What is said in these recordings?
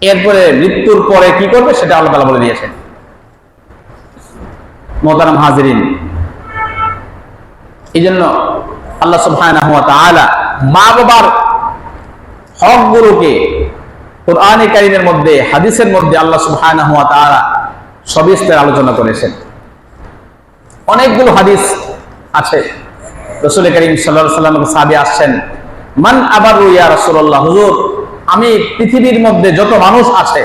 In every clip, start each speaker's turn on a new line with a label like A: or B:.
A: এরপরে মৃত্যুর পরে কি করবে সেটা আল্লাহ বলে দিয়েছেন। মোহতারাম হাজিরিন। এই জন্য আল্লাহ ওয়া তাআলা মা বাবার হকগুলোকে কোরআনে কারিমের মধ্যে, হাদিসের মধ্যে আল্লাহ সুবহানাহু ওয়া তাআলা সবিস্তার আলোচনা করেছেন। অনেকগুলো হাদিস আছে। রসুল করিম সাল্লাহ সাল্লামের সাহাবি আসছেন, মান আবার ইয়া রাসূলুল্লাহ, হুজুর আমি পৃথিবীর মধ্যে যত মানুষ আছে,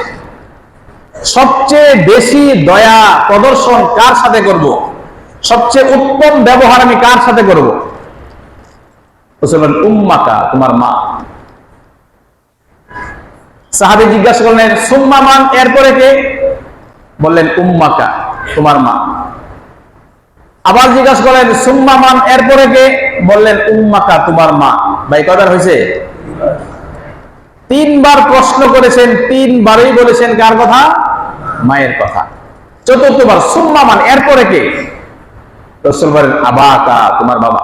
A: সবচেয়ে বেশি দয়া প্রদর্শন কার সাথে করব? সবচেয়ে উত্তম ব্যবহার আমি কার সাথে করব? তোমার মা। সাহাবি জিজ্ঞাসা করলেন, সুম্মা মান, এরপরে কে? বললেন, উম্মাকা, তোমার মা। আবার জিজ্ঞাসা করলেন, সুম্মা মান, এরপরে কে? বললেন, উম্মাকা, তোমার মা। ভাই কবার হয়েছে? তিনবার প্রশ্ন করেছেন, তিনবারই বলেছেন কার কথা? মায়ের কথা। চতুর্থবার সুম্মা মান, এরপরে কে? রসুল আবাকা, তোমার বাবা।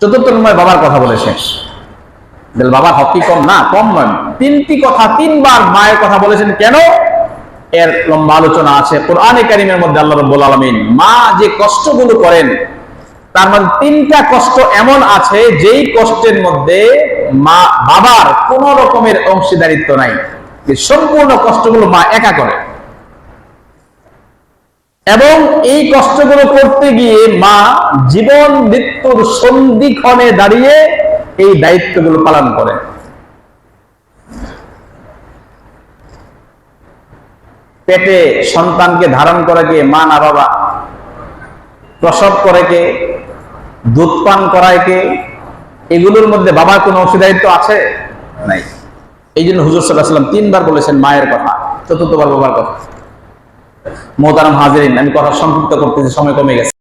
A: চতুর্থ নম্বর বাবার কথা বলেছেন বাবার হক কম? না, কম নয়। তিনটি কথা, তিনবার মায়ের কথা বলেছেন কেন? এর লম্বা আলোচনা আছে। কোরআনে কারিমের মধ্যে আল্লাহ রব্বুল আলমিন, মা যে কষ্টগুলো করেন তার মধ্যে তিনটা কষ্ট এমন আছে, যেই কষ্টের মধ্যে মা, বাবার কোন রকমের অংশীদারিত্ব নাই। সম্পূর্ণ কষ্টগুলো মা একা করে। এবং এই কষ্টগুলো করতে গিয়ে মা জীবন মৃত্যুর সন্ধিক্ষণে দাঁড়িয়ে এই দায়িত্বগুলো পালন করে পেটে সন্তানকে ধারণ করে কে, মা না বাবা? প্রসব করে কে? দুধ পান করায় কে? এগুলোর মধ্যে বাবার কোনো অংশীদারিত্ব আছে? নাই। এই জন্য হুজুর সাল্লাহ সাল্লাম তিনবার বলেছেন মায়ের কথা, চতুর্থবার বাবার কথা। মোহতারাম হাজির আমি কথা সংক্ষিপ্ত করতেছি, সময় কমে গেছে।